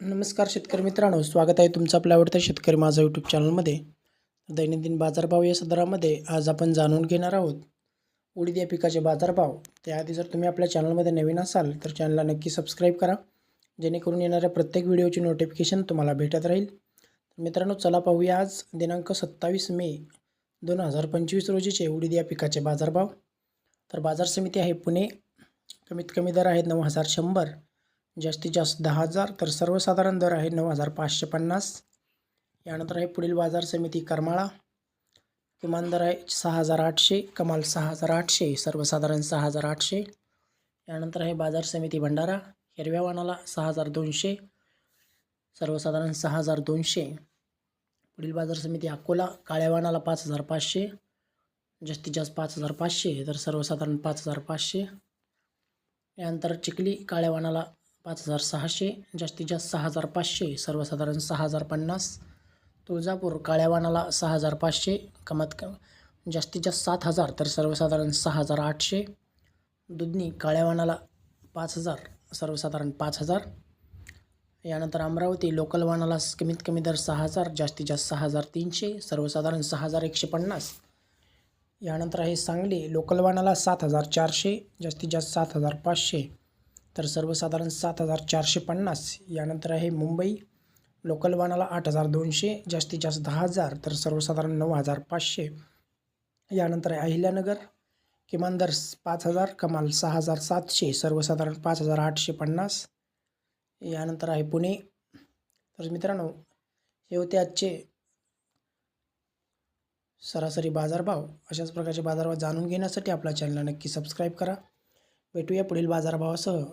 नमस्कार शेतकरी मित्रांनो स्वागत आहे तुमचं आपल्या आवडत्या शेतकरी माझा यूट्यूब चॅनलमध्ये दैनंदिन बाजारभाव या सदरामध्ये आज आपण जाणून घेणार आहोत. उडीद या पिकाचे बाजारभाव. त्याआधी जर तुम्ही आपल्या चॅनलमध्ये नवीन असाल तर चॅनलला नक्की सबस्क्राईब करा. जेणेकरून येणाऱ्या प्रत्येक व्हिडिओची नोटिफिकेशन तुम्हाला भेटत राहील. मित्रांनो चला पाहूया आज दिनांक सत्तावीस मे दोन हजार पंचवीस रोजीचे उडीद या पिकाचे बाजारभाव. तर बाजार समिती आहे पुणे. कमीत कमी दर आहेत नऊ हजार शंभर. जास्तीत जास्त दहा हजार तर सर्वसाधारण दर आहे नऊ हजार पाचशे पन्नास. यानंतर आहे पुढील बाजार समिती करमाळा. किमान दर आहे सहा हजार आठशे कमाल सहा हजार आठशे सर्वसाधारण सहा हजार आठशे. यानंतर आहे बाजार समिती भंडारा हिरव्या वाणाला सहा हजार दोनशे सर्वसाधारण सहा हजार दोनशे. पुढील बाजार समिती अकोला काळ्या वाणाला पाच हजार पाचशे जास्तीत जास्त पाच हजार पाचशे तर सर्वसाधारण पाच हजार पाचशे. यानंतर चिखली काळ्या वाणाला पाच हजार सहाशे जास्तीत जास्त सहा हजार पाचशे सर्वसाधारण सहा हजार पन्नास. तुळजापूर काळ्यावानाला सहा हजार पाचशे कमात कम जास्तीत जास्त सात हजार तर सर्वसाधारण सहा हजार आठशे. दुधनी काळ्यावानाला पाच हजार सर्वसाधारण पाच हजार. यानंतर अमरावती लोकल वाणाला कमीत कमी दर सहा हजार जास्तीत जास्त सहा हजार तीनशे सर्वसाधारण सहा हजार एकशे पन्नास. यानंतर आहे सांगली लोकलवानाला सात हजार चारशे जास्तीत जास्त सात हजार पाचशे. तर सर्वसाधारण सात हजार चारशे पन्नास. यानंतर आहे मुंबई. लोकल वानाला आठ हजार दोनशे जास्तीत जास्त दहा हजार तर सर्वसाधारण नऊ हजार पाचशे. यानंतर आहे अहिल्यानगर. किमान दर पाच हजार कमाल सहा हजार सातशे सर्वसाधारण पाच हजार आठशे पन्नास. यानंतर आहे पुणे. तर मित्रांनो हे होते आजचे सरासरी बाजारभाव अशाच प्रकारचे बाजारभाव जाणून घेण्यासाठी आपला चॅनल नक्की सबस्क्राईब करा. भेटूया पुढील बाजारभावासह.